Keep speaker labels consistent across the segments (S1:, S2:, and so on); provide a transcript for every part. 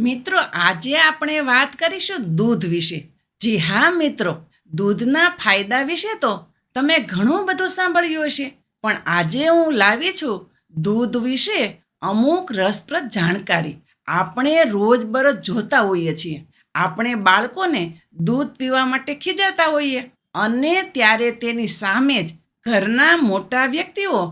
S1: મિત્રો, આજે આપણે વાત કરીશું દૂધ વિશે. જી હા, મિત્રો, દૂધના ફાયદા વિશે તો તમે ઘણું બધું સાંભળ્યું હશે, પણ આજે હું લાવી છું દૂધ વિશે અમુક રસપ્રદ જાણકારી. આપણે રોજબરોજ જોતા હોઈએ છીએ. આપણે બાળકોને દૂધ પીવા માટે ખીજાતા હોઈએ અને ત્યારે તેની સામે જ ઘરના મોટા વ્યક્તિઓ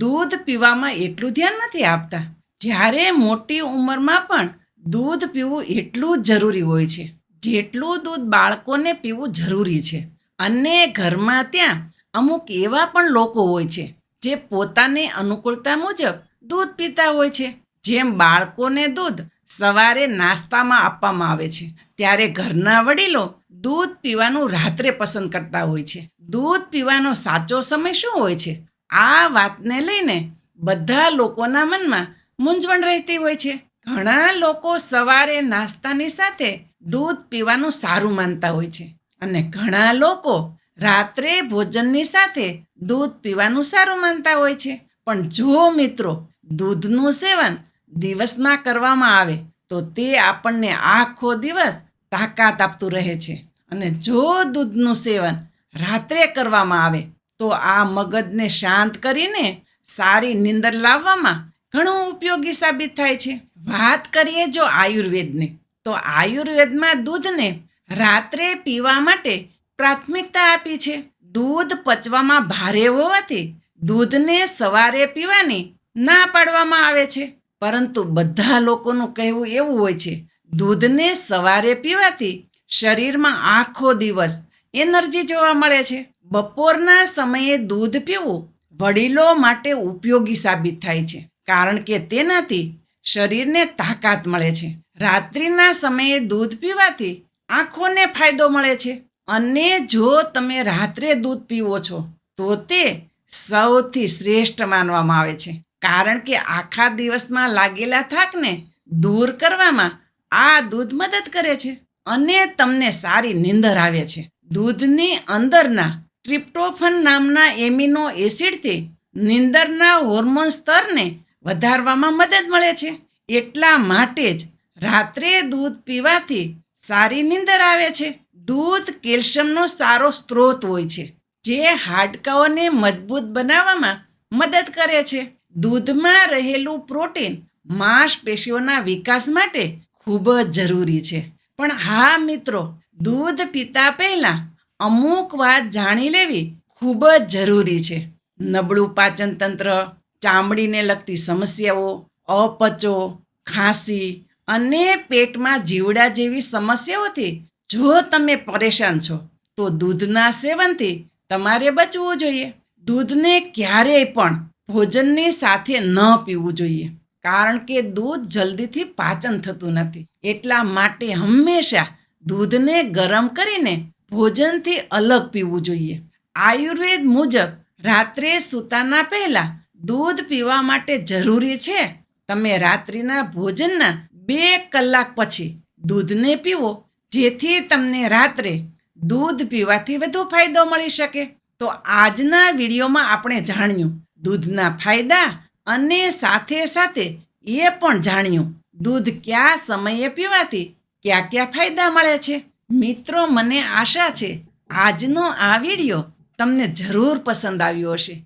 S1: દૂધ પીવામાં એટલું ધ્યાન નથી આપતા. જ્યારે મોટી ઉંમરમાં પણ દૂધ પીવું એટલું જ જરૂરી હોય છે. જેટલું દૂધ બાળકોને પીવું જરૂરી છે. અને ઘરમાં ત્યાં અમુક એવા પણ લોકો હોય છે, જે પોતાની અનુકૂળતા મુજબ દૂધ પીતા હોય છે. જેમ બાળકોને દૂધ સવારે નાસ્તામાં આપવામાં આવે છે, ત્યારે ઘરના વડીલો દૂધ પીવાનું રાત્રે પસંદ કરતા હોય છે. દૂધ પીવાનો સાચો સમય શું હોય છે? આ વાતને લઈને બધા લોકોના મનમાં મૂંઝવણ રહેતી હોય છે. ઘણા લોકો સવારે નાસ્તાની સાથે દૂધ પીવાનું સારું માનતા હોય છે અને ઘણા લોકો રાત્રે ભોજનની સાથે દૂધ પીવાનું સારું માનતા હોય છે. પણ જો મિત્રો દૂધનું સેવન દિવસમાં કરવામાં આવે, તો તે આપણને આખો દિવસ તાકાત આપતું રહે છે. અને જો દૂધનું સેવન રાત્રે કરવામાં આવે, તો આ મગજને શાંત કરીને સારી નીંદર લાવવામાં ઘણું ઉપયોગી સાબિત થાય છે. વાત કરીએ જો આયુર્વેદની, તો આયુર્વેદમાં દૂધને રાત્રે પીવા માટે પ્રાથમિકતા આપી છે. દૂધ પચવામાં ભારે હોવાથી દૂધને સવારે પીવાની ના પાડવામાં આવે છે. પરંતુ બધા લોકોનું કહેવું એવું હોય છે, દૂધને સવારે પીવાથી શરીરમાં આખો દિવસ એનર્જી જોવા મળે છે. બપોરના સમયે દૂધ પીવું વડીલો માટે ઉપયોગી સાબિત થાય છે. કારણ કે તેનાથી શરીરને તાકાત મળે છે. રાત્રિના સમયે દૂધ પીવાથી આંખોને ફાયદો મળે છે. અને જો તમે રાત્રે દૂધ પીવો છો, તો તે સૌથી શ્રેષ્ઠ માનવામાં આવે છે. કારણ કે આખા દિવસમાં લાગેલા થાકને દૂર કરવામાં આ દૂધ મદદ કરે છે અને તમને સારી નીંદર આવે છે. દૂધની અંદરના ટ્રિપ્ટોફન નામના એમિનો એસિડથી નીંદરના હોર્મોન સ્તરને વધારવામાં મદદ મળે છે. એટલા માટે જ રાત્રે દૂધ પીવાથી સારી નીંદર આવે છે. દૂધ કેલ્શિયમનો સારો સ્ત્રોત હોય છે, જે હાડકાઓને મજબૂત બનાવવામાં મદદ કરે છે. દૂધમાં રહેલું પ્રોટીન માંસપેશીઓના વિકાસ માટે ખૂબ જ જરૂરી છે. પણ હા મિત્રો, દૂધ પીતા પહેલાં અમુક વાત જાણી લેવી ખૂબ જ જરૂરી છે. નબળું પાચન તંત્ર ચામડીને લગતી સમસ્યાઓ, અપચો, ખાંસી અને પેટમાં જીવડા જેવી સમસ્યાઓથી જો તમે પરેશાન છો, તો દૂધના સેવનથી તમારે બચવું જોઈએ. દૂધને ક્યારેય પણ ભોજનની સાથે ન પીવું જોઈએ, કારણ કે દૂધ જલ્દીથી પાચન થતું નથી. એટલા માટે હંમેશા દૂધને ગરમ કરીને ભોજનથી અલગ પીવું જોઈએ. આયુર્વેદ મુજબ રાત્રે સૂતાના પહેલાં દૂધ પીવા માટે જરૂરી છે? તમે રાત્રિના ભોજનના બે કલાક પછી દૂધને પીવો, જેથી તમને રાત્રે દૂધ પીવાથી વધુ ફાયદો મળી શકે. તો આજના વિડીયોમાં આપણે જાણ્યું, દૂધના ફાયદા અને સાથે સાથે એ પણ જાણ્યું, દૂધ કયા સમયે પીવાથી કયા કયા ફાયદા મળે છે. મિત્રો, મને આશા છે, આજનો આ વીડિયો તમને જરૂર પસંદ આવ્યો હશે.